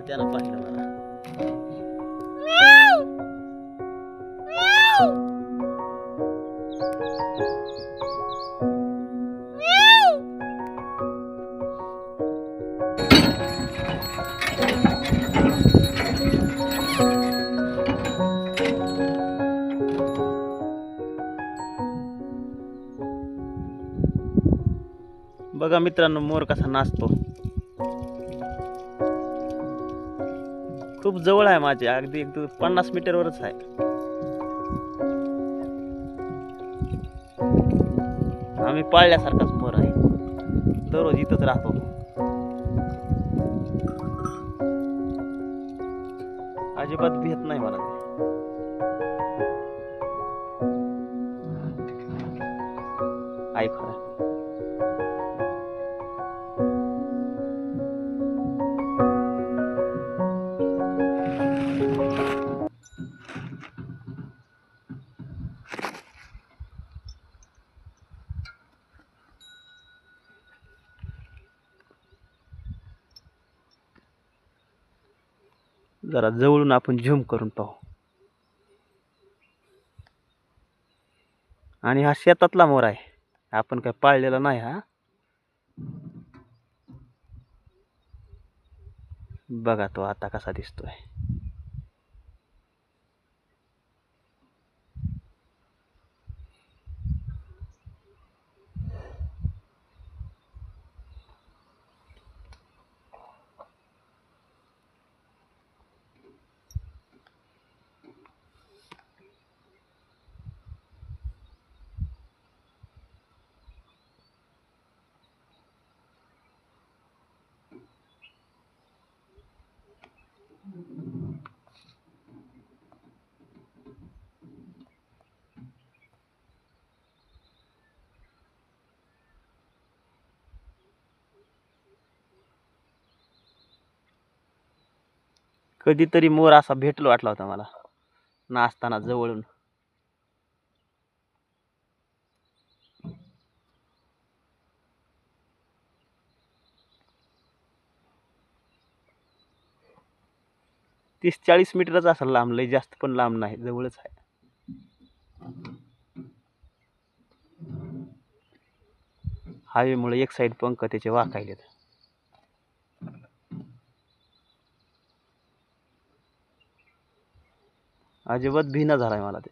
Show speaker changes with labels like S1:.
S1: त्यानं पाहिलं मला बघा मित्रांनो मोर कसा नाचतो खूप जवळ आहे माझे अगदी एक पन्नास मीटरवरच आहे. आम्ही पाळल्यासारखाच मोर आहे. दररोज इथंच राहतो. अजिबात भीत नाही मला. ते ऐक जरा जवळून आपण झूम करून पाहू. आणि हा शेतातला मोर आहे. आपण काय पाळलेला नाही हा. बघा तो आता कसा दिसतोय. कधीतरी मोर असा भेटलो वाटला होता मला. नाचताना जवळून. तीस चाळीस मीटरच असेल लांब लय जास्त पण लांब नाही जवळच आहे. हायवेमुळे एक साईड पंख त्याचे वाकायलेत. अजिबात भिना आहे मला ते.